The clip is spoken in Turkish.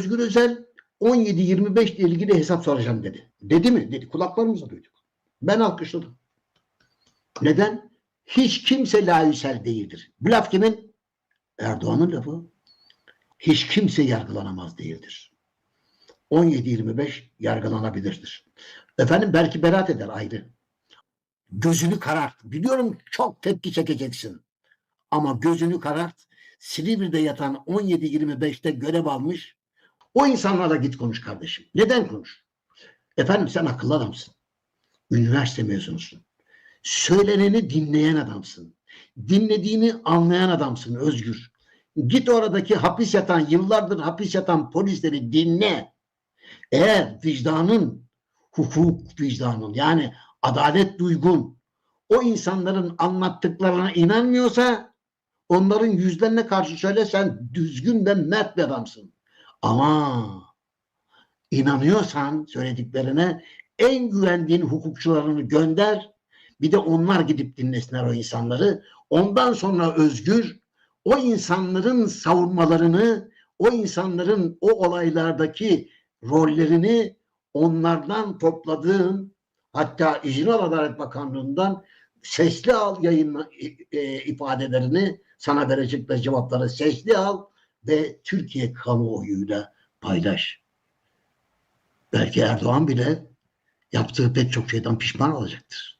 Özgür Özel 17-25 ile ilgili hesap soracağım dedi. Dedi mi? Dedi. Kulaklarımızla duyduk. Ben alkışladım. Neden? Hiç kimse layüsel değildir. Bu laf kimin? Erdoğan'ın lafı. Hiç kimse yargılanamaz değildir. 17-25 yargılanabilirdir. Efendim belki beraat eder ayrı. Gözünü karart. Biliyorum çok tepki çekeceksin. Ama gözünü karart. Silivri'de yatan 17-25'te görev almış. O insanlarla git konuş kardeşim. Neden konuş? Efendim sen akıllı adamsın. Üniversite mezunusun. Söyleneni dinleyen adamsın. Dinlediğini anlayan adamsın Özgür. Git oradaki hapis yatan, yıllardır hapis yatan polisleri dinle. Eğer vicdanın, hukuk vicdanın yani adalet duygun o insanların anlattıklarına inanmıyorsa onların yüzlerine karşı söyle sen düzgün ve mert bir adamsın. Ama inanıyorsan söylediklerine en güvendiğin hukukçularını gönder. Bir de onlar gidip dinlesinler o insanları. Ondan sonra özgür o insanların savunmalarını, o insanların o olaylardaki rollerini onlardan topladığın hatta İcra Adalet Bakanlığı'ndan sesli al yayın e, ifadelerini sana verecekler cevapları sesli al ve Türkiye kamuoyuyla paylaş. Belki Erdoğan bile yaptığı pek çok şeyden pişman olacaktır.